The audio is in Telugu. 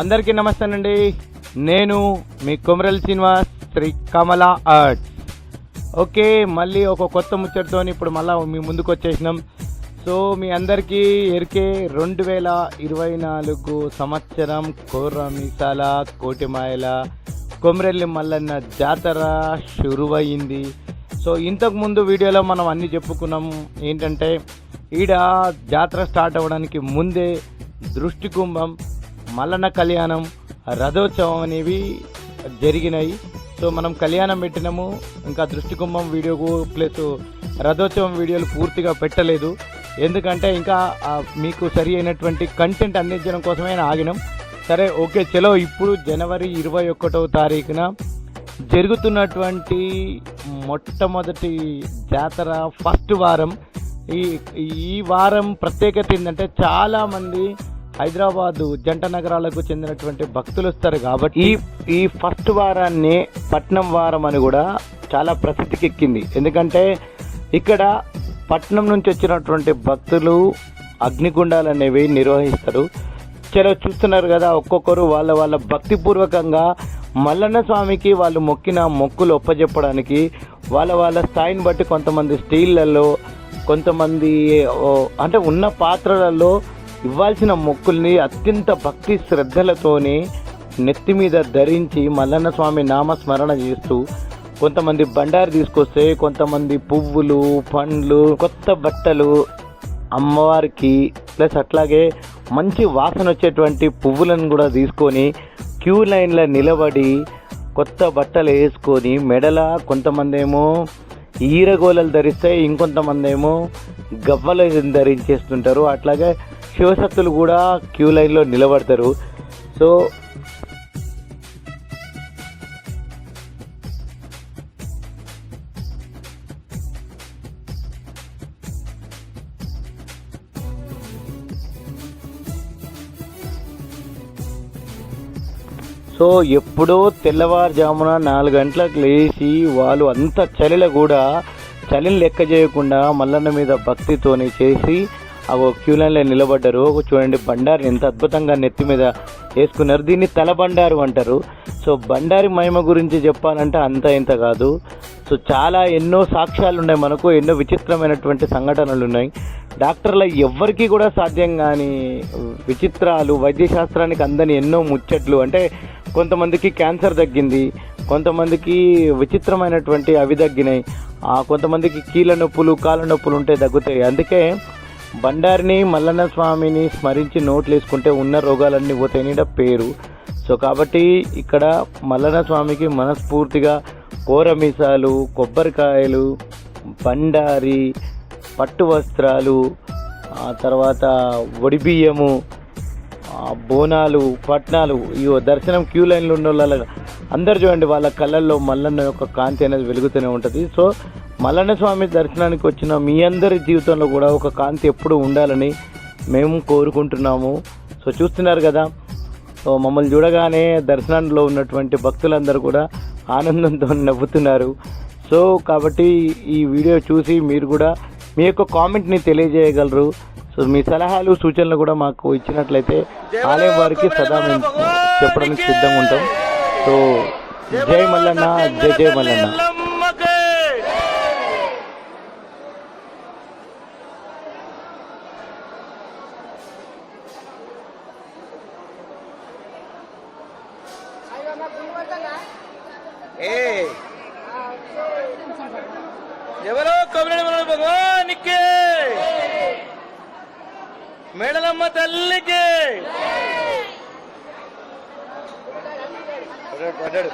అందరికీ నమస్తేనండి. నేను మీ కొమరల్ శ్రీనివాస్ శ్రీ కమల ఆర్ట్స్ ఓకే మళ్ళీ ఒక కొత్త ముచ్చటితో ఇప్పుడు మళ్ళీ మీ ముందుకు వచ్చేసినాం. సో మీ అందరికీ ఎరికే రెండు వేల ఇరవై నాలుగు సంవత్సరం కోర్ర మీసాల కోటిమాయల కొమరెల్లి మల్లన్న జాతర షురువయింది సో ఇంతకుముందు వీడియోలో మనం అన్నీ చెప్పుకున్నాం. ఏంటంటే ఈడ జాతర స్టార్ట్ అవ్వడానికి ముందే దృష్టి కుంభం మల్లన్న కళ్యాణం రథోత్సవం అనేవి జరిగినాయి. సో మనం కళ్యాణం పెట్టినాము. ఇంకా దృష్టి కుంభం వీడియోకు ప్లస్ రథోత్సవం వీడియోలు పూర్తిగా పెట్టలేదు. ఎందుకంటే ఇంకా మీకు సరి అయినటువంటి కంటెంట్ అందించడం కోసమే ఆగినాం. సరే ఓకే చలో ఇప్పుడు జనవరి ఇరవై ఒకటో తారీఖున జరుగుతున్నటువంటి మొట్టమొదటి జాతర ఫస్ట్ వారం. ఈ ఈ వారం ప్రత్యేకత ఏంటంటే చాలామంది హైదరాబాద్ జంట నగరాలకు చెందినటువంటి భక్తులు వస్తారు కాబట్టి ఈ ఈ ఫస్ట్ వారాన్ని పట్నం వారం అని కూడా చాలా ప్రసిద్ధికి ఎక్కింది ఎందుకంటే ఇక్కడ పట్నం నుంచి వచ్చినటువంటి భక్తులు అగ్నిగుండాలు అనేవి నిర్వహిస్తారు. చలో చూస్తున్నారు కదా ఒక్కొక్కరు వాళ్ళ వాళ్ళ భక్తిపూర్వకంగా మల్లన్న స్వామికి వాళ్ళు మొక్కిన మొక్కులు ఒప్పజెప్పడానికి వాళ్ళ వాళ్ళ స్థాయిని బట్టి కొంతమంది స్టీళ్ళల్లో కొంతమంది అంటే ఉన్న పాత్రలలో ఇవ్వాల్సిన మొక్కుల్ని అత్యంత భక్తి శ్రద్ధలతోని నెత్తి మీద ధరించి మల్లన్న స్వామి నామస్మరణ చేస్తూ కొంతమంది బండారు తీసుకొస్తే కొంతమంది పువ్వులు పండ్లు కొత్త బట్టలు అమ్మవారికి ప్లస్ అట్లాగే మంచి వాసన వచ్చేటువంటి పువ్వులను కూడా తీసుకొని క్యూ లైన్లో నిలబడి కొత్త బట్టలు వేసుకొని మెడల కొంతమంది ఏమో ఈరగోలలు ధరిస్తే ఇంకొంతమంది ఏమో గవ్వలు ధరించేస్తుంటారు. అట్లాగే శివశక్తులు కూడా క్యూ లైన్లో నిలబడతారు. సో సో ఎప్పుడో తెల్లవారుజామున నాలుగు గంటలకు లేచి వాళ్ళు అంత చలిలో కూడా చలిని లెక్క చేయకుండా మల్లన్న మీద భక్తితోని చేసి ఆ క్యూ లైన్లో నిలబడ్డారు. ఒక చూడండి బండారు ఎంత అద్భుతంగా నెత్తి మీద వేసుకున్నారు. దీన్ని తల బండారు అంటారు. సో బండారి మహిమ గురించి చెప్పాలంటే అంత ఇంత కాదు. సో చాలా ఎన్నో సాక్ష్యాలు ఉన్నాయి మనకు ఎన్నో విచిత్రమైనటువంటి సంఘటనలు ఉన్నాయి. డాక్టర్ల ఎవ్వరికీ కూడా సాధ్యం కాని విచిత్రాలు వైద్యశాస్త్రానికి అందని ఎన్నో ముచ్చట్లు. అంటే కొంతమందికి క్యాన్సర్ తగ్గింది కొంతమందికి విచిత్రమైనటువంటి అవి తగ్గినాయి. ఆ, కొంతమందికి కీళ్ళ నొప్పులు కాళ్ళ నొప్పులు ఉంటే తగ్గుతాయి. అందుకే బండారిని మల్లన్న స్వామిని స్మరించి నోట్లు వేసుకుంటే ఉన్న రోగాలన్నీ పోతాయని పేరు. సో కాబట్టి ఇక్కడ మల్లన్న స్వామికి మనస్ఫూర్తిగా కూరమీసాలు కొబ్బరికాయలు బండారి పట్టు వస్త్రాలు ఆ తర్వాత వడిబియ్యము బోనాలు పట్నాలు ఇవో దర్శనం క్యూ లైన్లో ఉన్న వాళ్ళ అందరు చూడండి వాళ్ళ కళ్ళల్లో మల్లన్న యొక్క కాంతి అనేది వెలుగుతూనే ఉంటుంది. సో మల్లన్న స్వామి దర్శనానికి వచ్చిన మీ అందరి జీవితంలో కూడా ఒక కాంతి ఎప్పుడూ ఉండాలని మేము కోరుకుంటున్నాము. సో చూస్తున్నారు కదా సో మమ్మల్ని చూడగానే దర్శనంలో ఉన్నటువంటి భక్తులందరూ కూడా ఆనందంతో నవ్వుతున్నారు. సో కాబట్టి ఈ వీడియో చూసి మీరు కూడా మీ యొక్క కామెంట్ని తెలియజేయగలరు. సో మీ సలహాలు సూచనలు కూడా మాకు ఇచ్చినట్లయితే ఆలయం వారికి సదా మేము చెప్పడానికి సిద్ధంగా ఉంటాం. సో జై మల్లన్న జై జై మల్లన్న. ఎవరో కొబ్బరి భగవానికి. మేడలమ్మ తల్లికి. పడ్డాడు,